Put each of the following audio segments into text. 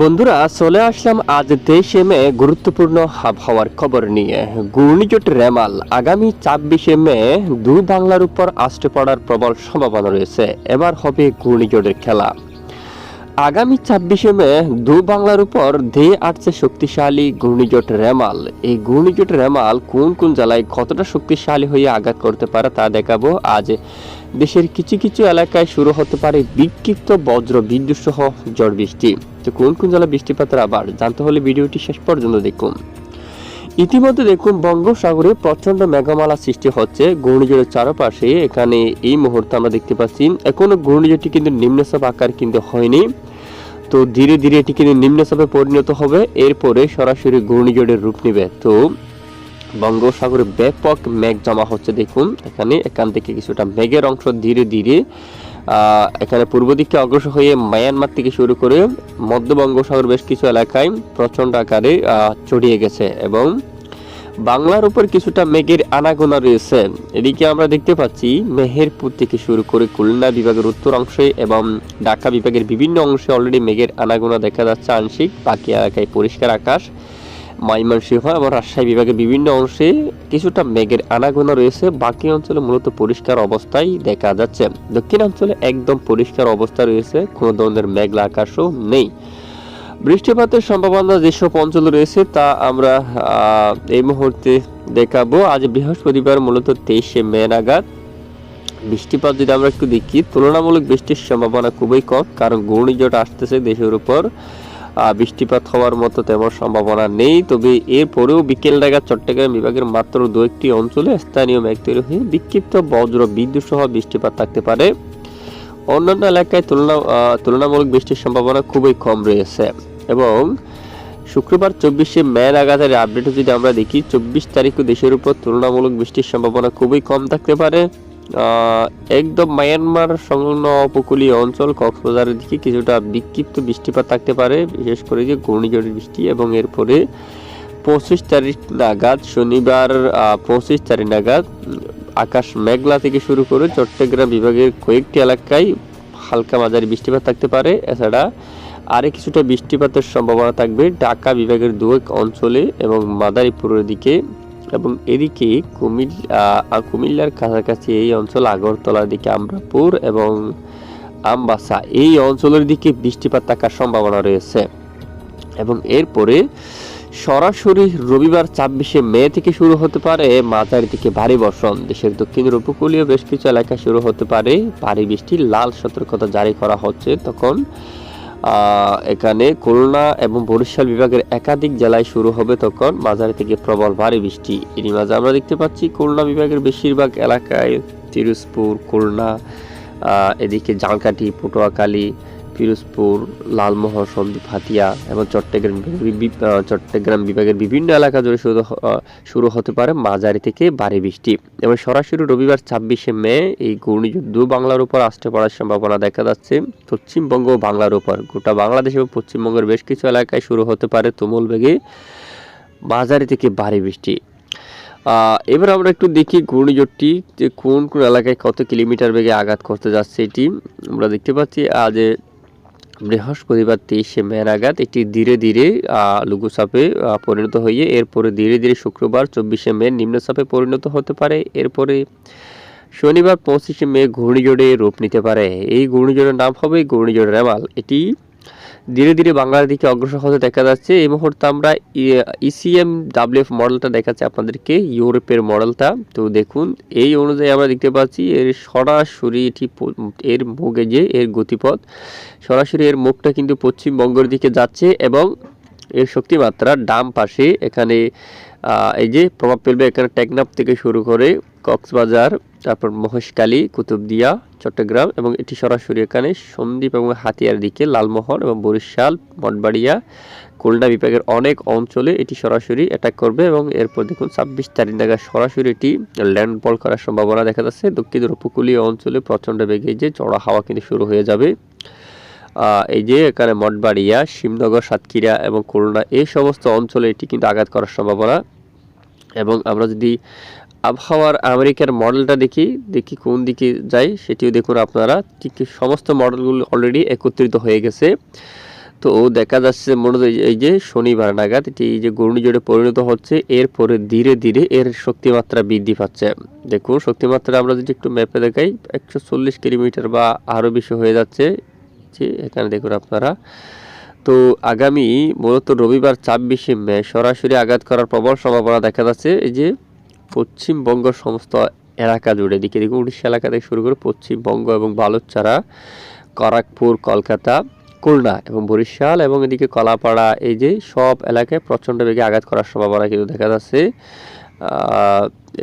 বন্ধুরা, চলে আসলাম আজ তেইশে মে গুরুত্বপূর্ণ আবহাওয়ার খবর নিয়ে। ঘূর্ণিঝড় রেমাল আগামী ছাব্বিশে মে দু বাংলার উপর আসতে পড়ার প্রবল সম্ভাবনা রয়েছে। এবার হবে ঘূর্ণিঝড়ের খেলা। আগামী ছাব্বিশে মে দু বাংলার উপর ধেয়ে আসছে শক্তিশালী ঘূর্ণিঝড় রেমাল। এই ঘূর্ণিঝড় রেমাল কোন কোন জেলায় কতটা শক্তিশালী হয়ে আঘাত করতে পারে তা দেখাবো। আজ দেশের কিছু কিছু এলাকায় শুরু হতে পারে বিক্ষিপ্ত বজ্র বিদ্যুৎ সহ ঝড় বৃষ্টি। তো কোন কোন জেলা বৃষ্টিপাতের আবার জানতে হলে ভিডিওটি শেষ পর্যন্ত দেখুন। ইতিমধ্যে দেখুন বঙ্গোসাগরে প্রচণ্ড মেঘমালা সৃষ্টি হচ্ছে। ঘূর্ণিঝড়ের চারপাশে এখানে এই মুহূর্তে আমরা দেখতে পাচ্ছি, এখনও ঘূর্ণিঝড়টি কিন্তু নিম্নচাপ আকার কিন্তু হয়নি। তো ধীরে ধীরে এটি কিন্তু নিম্নচাপে পরিণত হবে। এরপরে সরাসরি ঘূর্ণিঝড়ের রূপ নেবে। তো বঙ্গোপসাগরে ব্যাপক মেঘ জমা হচ্ছে দেখুন। এখানে এখান থেকে কিছুটা মেঘের অংশ ধীরে ধীরে এখানে পূর্ব দিকে অগ্রসর হয়ে মায়ানমার থেকে শুরু করে মধ্য বঙ্গোপসাগর বেশ কিছু এলাকায় প্রচণ্ড আকারে ছড়িয়ে গেছে এবং বাংলার উপর কিছুটা মেঘের আনাগোনা রয়েছে। এদিকে আমরা দেখতে পাচ্ছি মেহেরপুর থেকে শুরু করে খুলনা বিভাগের উত্তর অংশে এবং ঢাকা বিভাগের বিভিন্ন অংশে অলরেডি মেঘের আনাগোনা দেখা যাচ্ছে আংশিক। বাকি এলাকায় পরিষ্কার আকাশ। ময়মনসিংহ এবং রাজশাহী বিভাগের বিভিন্ন অংশে কিছুটা মেঘের আনাগোনা রয়েছে। বাকি অঞ্চলে মূলত পরিষ্কার অবস্থায় দেখা যাচ্ছে। দক্ষিণ অঞ্চলে একদম পরিষ্কার অবস্থা রয়েছে। কোনো ধরনের মেঘলা আকাশও নেই। বৃষ্টিপাতের সম্ভাবনা যেসব অঞ্চল রয়েছে তা আমরা এই মুহূর্তে দেখাবো। আজ বৃহস্পতিবার মূলত তেইশে মে নাগাদ। বৃষ্টিপাত যদি আমরা একটু দেখি, তুলনামূলক বৃষ্টির সম্ভাবনা খুবই কম, কারণ ঘূর্ণিঝড় আসতেছে দেশের উপর। বৃষ্টিপাত হওয়ার মতো তেমন সম্ভাবনা নেই, তবে এরপরেও বিকেল নাগাদ চট্টগ্রাম বিভাগের মাত্র দু একটি অঞ্চলে স্থানীয় মেঘ তৈরি হয়ে বিক্ষিপ্ত বজ্র বিদ্যুৎ সহ বৃষ্টিপাত থাকতে পারে। অন্যান্য এলাকায় তুলনা তুলনামূলক বৃষ্টির সম্ভাবনা খুবই কম রয়েছে। এবং শুক্রবার চব্বিশে মে নাগাদের আপডেট যদি আমরা দেখি, চব্বিশ তারিখও দেশের উপর তুলনামূলক বৃষ্টির সম্ভাবনা খুবই কম থাকতে পারে। একদম মায়ানমার সংলগ্ন উপকূলীয় অঞ্চল কক্সবাজারের দিকে কিছুটা বিক্ষিপ্ত বৃষ্টিপাত থাকতে পারে, বিশেষ করে যে ঘূর্ণিঝড়ের বৃষ্টি এবং এরপরে পঁচিশ তারিখ নাগাদ, শনিবার পঁচিশ তারিখ নাগাদ আকাশ মেঘলা থেকে শুরু করে চট্টগ্রাম বিভাগের কয়েকটি এলাকায় হালকা মাঝারি বৃষ্টিপাত থাকতে পারে। এছাড়া আরে কিছুটা বৃষ্টিপাতের সম্ভাবনা থাকবে ঢাকা বিভাগের দু এক অঞ্চলে এবং মাদারীপুরের দিকে এবং এদিকে কুমিল্লা কুমিল্লার কাছাকাছি এই অঞ্চল আগরতলার দিকে আমরাপুর এবং আমবাসা এই অঞ্চলের দিকে বৃষ্টিপাত থাকার সম্ভাবনা রয়েছে। এবং এরপরে সরাসরি রবিবার ছাব্বিশে মে থেকে শুরু হতে পারে মাঝারি থেকে ভারী বর্ষণ। দেশের দক্ষিণের উপকূলীয় বেশ কিছু এলাকা শুরু হতে পারে ভারী বৃষ্টি। লাল সতর্কতা জারি করা হচ্ছে তখন এখানে খুলনা এবং বরিশাল বিভাগের একাধিক জেলায় শুরু হবে তখন মাঝারি থেকে প্রবল ভারী বৃষ্টি। এরই মাঝে আমরা দেখতে পাচ্ছি খুলনা বিভাগের বেশিরভাগ এলাকায় তিরুজপুর খুলনা এদিকে জালকাঠি, পটুয়াখালী পিরোজপুর লালমোহর সন্দ্বীপ হাতিয়া এবং চট্টগ্রাম চট্টগ্রাম বিভাগের বিভিন্ন এলাকা জুড়ে শুরু শুরু হতে পারে মাঝারি থেকে ভারী বৃষ্টি। এবং সরাসরি রবিবার ছাব্বিশে মে এই ঘূর্ণিঝড় দু বাংলার উপর আসতে পড়ার সম্ভাবনা দেখা যাচ্ছে। পশ্চিমবঙ্গ বাংলার উপর। গোটা বাংলাদেশ এবং পশ্চিমবঙ্গের বেশ কিছু এলাকায় শুরু হতে পারে তুমুল বেগে মাঝারি থেকে ভারী বৃষ্টি। এবার আমরা একটু দেখি ঘূর্ণিঝড়টি যে কোন কোন এলাকায় কত কিলোমিটার বেগে আঘাত করতে যাচ্ছে এটি। আমরা দেখতে পাচ্ছি আজ বৃহস্পতিবার তেইশে মে নাগাদ এটি ধীরে ধীরে লঘুচাপে পরিণত হয়ে এরপরে ধীরে ধীরে শুক্রবার চব্বিশে মে নিম্নচাপে পরিণত হতে পারে। এরপরে শনিবার পঁচিশে মে ঘূর্ণিঝড়ে রূপ নিতে পারে। এই ঘূর্ণিঝড়ের নাম হবে ঘূর্ণিঝড় রেমাল। এটি ধীরে ধীরে বাংলার দিকে অগ্রসর হতে দেখা যাচ্ছে। এই মুহূর্তে আমরা ইসিএম ডাব্লিউএফ মডেলটা দেখাচ্ছি আপনাদেরকে, ইউরোপের মডেলটা তো দেখুন, এই অনুযায়ী আমরা দেখতে পাচ্ছি, এর সরাসরি এটি এর মুখে যে, এর গতিপথ, সরাসরি এর মুখটা কিন্তু পশ্চিমবঙ্গের দিকে যাচ্ছে এবং এর শক্তিমাত্রা ডাম পাশে এখানে এই যে প্রভাব ফেলবে এখানে টেকনাফ থেকে শুরু করে কক্সবাজার, তারপর মহেশখালী, কুতুবদিয়া, চট্টগ্রাম এবং এটি সরাসরি এখানে সন্দ্বীপ এবং হাতিয়ার দিকে লালমোহন এবং বরিশাল মঠবাড়িয়া খুলনা বিভাগের অনেক অঞ্চলে এটি সরাসরি অ্যাটাক করবে এবং এরপর দেখুন ছাব্বিশ তারিখ নাগাদ সরাসরি এটি ল্যান্ডফল করার সম্ভাবনা দেখা যাচ্ছে। দক্ষিণের উপকূলীয় অঞ্চলে প্রচণ্ড বেগে যে চড়া হাওয়া কিন্তু শুরু হয়ে যাবে। এই যে এখানে মঠবাড়িয়া, শিবনগর, সাতক্ষীরা এবং খুলনা, এই সমস্ত অঞ্চলে এটি কিন্তু আঘাত করার সম্ভাবনা। এবং আমরা যদি আবহাওয়ার আমেরিকার মডেলটা দেখি দেখি কোন দিকে যাই, সেটিও দেখুন আপনারা। ঠিক সমস্ত মডেলগুলো অলরেডি একত্রিত হয়ে গেছে। তো দেখা যাচ্ছে মূলত এই- যে শনিবার নাগাদ এটি যে ঘূর্ণিঝড়ে পরিণত হচ্ছে, এরপরে ধীরে ধীরে এর শক্তিমাত্রা বৃদ্ধি পাচ্ছে। দেখুন, শক্তিমাত্রা আমরা যদি একটু ম্যাপে দেখাই, একশো চল্লিশ কিলোমিটার বা আরও বেশি হয়ে যাচ্ছে। যে এখানে দেখুন আপনারা। তো আগামী মূলত রবিবার ছাব্বিশে মে, সরাসরি আঘাত করার প্রবল সম্ভাবনা দেখা যাচ্ছে। এই যে পশ্চিমবঙ্গ সমস্ত এলাকা জুড়ে দিকে দেখুন উড়িষ্যা এলাকা থেকে শুরু করে পশ্চিমবঙ্গ এবং বালুচরা করাকপুর, কলকাতা, খুলনা এবং বরিশাল এবং এদিকে কলাপাড়া, এই যে সব এলাকায় প্রচণ্ড বেগে আঘাত করার সম্ভাবনা কিন্তু দেখা যাচ্ছে।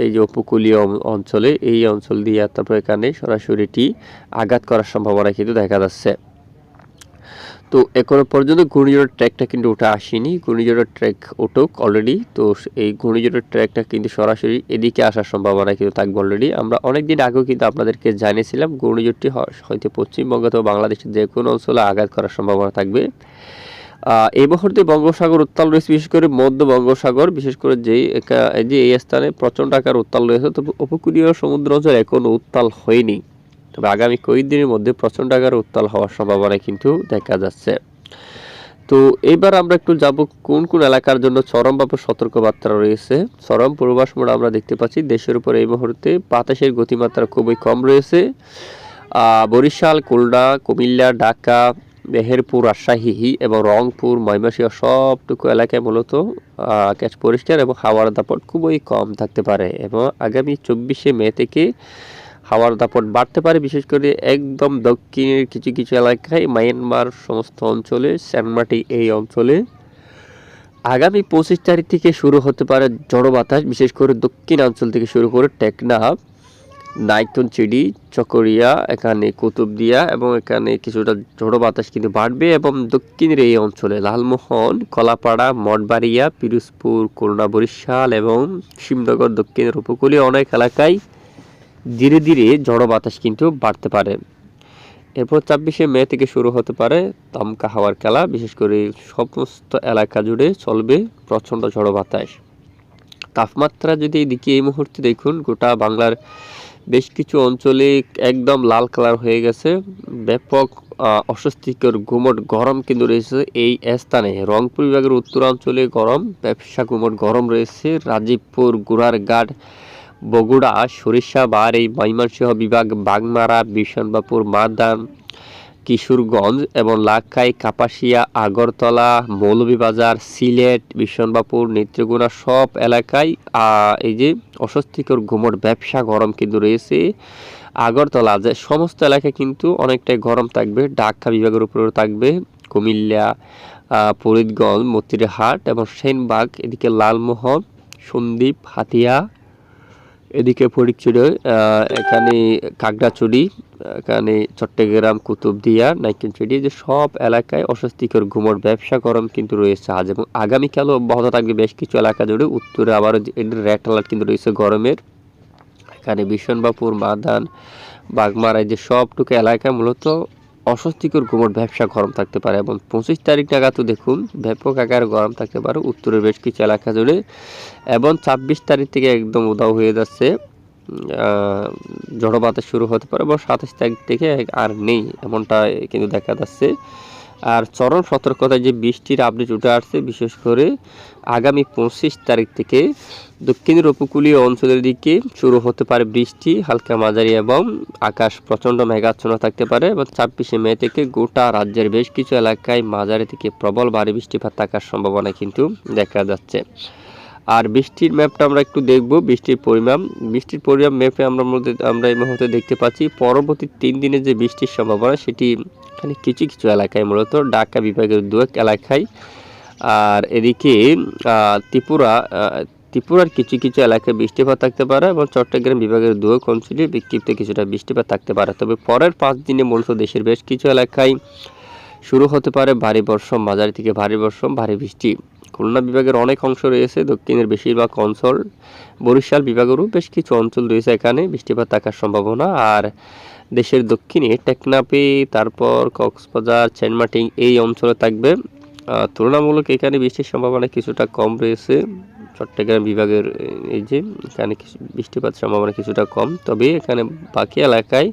এই যে উপকূলীয় অঞ্চলে, এই অঞ্চল দিয়ে তারপর এখানে সরাসরিটি আঘাত করার সম্ভাবনা কিন্তু দেখা যাচ্ছে। তো এখনও পর্যন্ত ঘূর্ণিঝড়ের ট্র্যাকটা কিন্তু ওঠা আসেনি। ঘূর্ণিঝড়ের ট্র্যাক উঠুক অলরেডি তো এই ঘূর্ণিঝড়ের ট্র্যাকটা কিন্তু সরাসরি এদিকে আসার সম্ভাবনা কিন্তু থাকবে অলরেডি আমরা অনেক দিন আগেও কিন্তু আপনাদেরকে জানিয়েছিলাম ঘূর্ণিঝড়টি হয়তো পশ্চিমবঙ্গ অথবা বাংলাদেশের যে কোনো অঞ্চলে আঘাত করার সম্ভাবনা থাকবে। এই মুহূর্তে বঙ্গোসাগর উত্তাল রয়েছে, বিশেষ করে মধ্য বঙ্গোসাগর বিশেষ করে যেই যে এই স্থানে প্রচণ্ড আকার উত্তাল রয়েছে, তবে উপকূলীয় সমুদ্র অঞ্চল এখনও উত্তাল হয়নি। তবে আগামী কয়েকদিনের মধ্যে প্রচণ্ড আকারে উত্তাল হওয়ার সম্ভাবনা কিন্তু দেখা যাচ্ছে। তো এইবার আমরা একটু যাব কোন কোন এলাকার জন্য চরম চরমভাবে সতর্কবার্তা রয়েছে। চরম পূর্বাস মোড় আমরা দেখতে পাচ্ছি, দেশের উপর এই মুহূর্তে বাতাসের গতিমাত্রা খুবই কম রয়েছে। বরিশাল, খুলনা, কুমিল্লা, ঢাকা, মেহেরপুর, রাজশাহী এবং রংপুর, ময়মনসিংহ সবটুকু এলাকায় মূলত আকাশ পরিষ্কার এবং হাওয়ার দাপট খুবই কম থাকতে পারে এবং আগামী চব্বিশে মে থেকে হাওয়ার দাপট বাড়তে পারে, বিশেষ করে একদম দক্ষিণের কিছু কিছু এলাকায়, মায়ানমার সমস্ত অঞ্চলে স্যানমাটি এই অঞ্চলে। আগামী পঁচিশ তারিখ থেকে শুরু হতে পারে ঝড়ো বাতাস, বিশেষ করে দক্ষিণাঞ্চল থেকে শুরু করে টেকনাফ নাইকন চিডি, চকরিয়া, এখানে কুতুবদিয়া এবং এখানে কিছুটা ঝড়ো বাতাস কিন্তু বাড়বে এবং দক্ষিণের এই অঞ্চলে লালমোহন, কলাপাড়া, মঠবাড়িয়া, পিরোজপুর করুণা বরিশাল এবং শিবনগর দক্ষিণের উপকূলীয় অনেক এলাকায় ধীরে ধীরে ঝড়ো বাতাস কিন্তু বাড়তে পারে। এরপর ছাব্বিশে মে থেকে শুরু হতে পারে দমকা হাওয়ার খেলা। বিশেষ করে সমস্ত এলাকা জুড়ে চলবে প্রচণ্ড ঝড়ো বাতাস। তাপমাত্রা যদি এদিকে এই মুহূর্তে দেখুন, গোটা বাংলার বেশ কিছু অঞ্চলে একদম লাল কালার হয়ে গেছে। ব্যাপক অস্বস্তিকর গুমট গরম কিন্তু রয়েছে এই স্থানে। রংপুর বিভাগের উত্তরাঞ্চলে গরম, ব্যবসা গুমট গরম রয়েছে। রাজীবপুর গুড়ারঘাট বগুড়া, সরিষা বার এই ময়মনসিংহ বিভাগ, বাগমারা বিশনবাপুর মাদান কিশোরগঞ্জ এবং লাখাই কাপাসিয়া, আগরতলা, মৌলভীবাজার, সিলেট বিশনবাপুর নেত্রকোনা সব এলাকায় এই যে অস্বস্তিকর ঘুমোট, ব্যবসা গরম কিন্তু রয়েছে। আগরতলা যে সমস্ত এলাকায় কিন্তু অনেকটাই গরম থাকবে, ঢাকা বিভাগের উপরেও থাকবে, কুমিল্লা ফরিদগঞ্জ, মতিরহাট এবং সেনবাগ, এদিকে লালমোহন, সন্দ্বীপ, হাতিয়া এদিকে ফরিদচুড়ে এখানে কাকড়াচুড়ি এখানে চট্টগ্রাম, কুতুবদিয়া নাইকেনচুড়ি যে সব এলাকায় অস্বস্তিকর ঘুমোর ব্যবসা গরম কিন্তু রয়েছে আজ এবং আগামীকালও অব্যাহত থাকবে বেশ কিছু এলাকা জুড়ে। উত্তরে আবারও রেড অ্যালার্ট কিন্তু রয়েছে গরমের। এখানে বিশনবাপুর মাদান বাগমারায় যে সবটুকু এলাকায় মূলত অস্বস্তিকর গুমট ব্যবসা গরম থাকতে পারে এবং পঁচিশ তারিখ নাগাদ দেখুন, ব্যাপক আকারে গরম থাকতে পারে। উত্তরের বেশ কিছু এলাকা জুড়ে এবং ছাব্বিশ তারিখ থেকে একদম উদাও হয়ে যাচ্ছে। বাতাস শুরু হতে পারে এবং সাতাশ তারিখ থেকে আর নেই এমনটা কিন্তু দেখা যাচ্ছে। আর চরম সতর্কতায় যে বৃষ্টির আপডেট উঠে আসছে, বিশেষ করে আগামী পঁচিশ তারিখ থেকে দক্ষিণের উপকূলীয় অঞ্চলের দিকে শুরু হতে পারে বৃষ্টি, হালকা মাঝারি এবং আকাশ প্রচণ্ড মেঘাচ্ছন্ন থাকতে পারে এবং ছাব্বিশে মে থেকে গোটা রাজ্যের বেশ কিছু এলাকায় মাঝারি থেকে প্রবল ভারী বৃষ্টিপাত থাকার সম্ভাবনা কিন্তু দেখা যাচ্ছে। আর বৃষ্টির ম্যাপটা আমরা একটু দেখব, বৃষ্টির পরিমাণ। বৃষ্টির পরিমাণ ম্যাপে আমরা মধ্যে আমরা এই মুহূর্তে দেখতে পাচ্ছি পরবর্তী তিন দিনের যে বৃষ্টির সম্ভাবনা, সেটি এখানে কিছু কিছু এলাকায় মূলত, ঢাকা বিভাগের দু এক এলাকায়। আর এদিকে ত্রিপুরা ত্রিপুরার কিছু কিছু এলাকায় বৃষ্টিপাত থাকতে পারে এবং চট্টগ্রাম বিভাগের দু এক অঞ্চলে বিক্ষিপ্ত কিছুটা বৃষ্টিপাত থাকতে পারে। তবে পরের পাঁচ দিনে মূলত দেশের বেশ কিছু এলাকায় শুরু হতে পারে ভারী বর্ষণ, মাঝারি থেকে ভারী বর্ষণ, ভারী বৃষ্টি। খুলনা বিভাগের অনেক অংশ রয়েছে, দক্ষিণের বেশিরভাগ অঞ্চল। বরিশাল বিভাগেরও বেশ কিছু অঞ্চল রয়েছে এখানে, বৃষ্টিপাত থাকার সম্ভাবনা। আর দেশের দক্ষিণে টেকনাপে তারপর কক্সবাজার চেনমাটিং এই অঞ্চলে থাকবে। তুলনামূলক এখানে বৃষ্টির সম্ভাবনা কিছুটা কম রয়েছে। চট্টগ্রাম বিভাগের এই যে, এখানে বৃষ্টিপাত সম্ভাবনা কিছুটা কম। তবে এখানে বাকি এলাকায়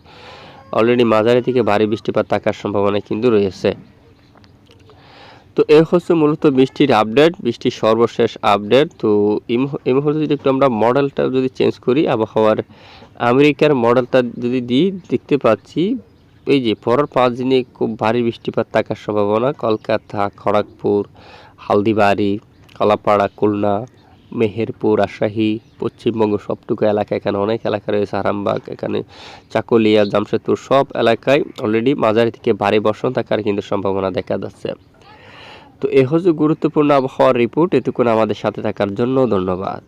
অলরেডি মাঝারি থেকে ভারী বৃষ্টিপাত থাকার সম্ভাবনা কিন্তু রয়েছে। তো এ হচ্ছে মূলত বৃষ্টির আপডেট বৃষ্টির সর্বশেষ আপডেট তো এই মুহ- এই মুহূর্তে যদি একটু আমরা মডেলটা যদি চেঞ্জ করি, আবহাওয়ার, আমেরিকার মডেলটা যদি দিই, দেখতে পাচ্ছি, এই যে পরের পাঁচ দিনে খুব ভারী বৃষ্টিপাত থাকার সম্ভাবনা। কলকাতা, খড়গপুর, হালদিবাড়ি, কলাপাড়া, খুলনা, মেহেরপুর, রাজশাহী, পশ্চিমবঙ্গ সবটুকু এলাকা। এখানে অনেক এলাকা রয়েছে, আরামবাগ, এখানে চাকুলিয়া, জামশেদপুর সব এলাকায় অলরেডি মাঝারি থেকে ভারী বর্ষণ থাকার কিন্তু সম্ভাবনা দেখা যাচ্ছে। তো এ হচ্ছে গুরুত্বপূর্ণ আবহাওয়ার রিপোর্ট এতক্ষণ আমাদের সাথে থাকার জন্য ধন্যবাদ।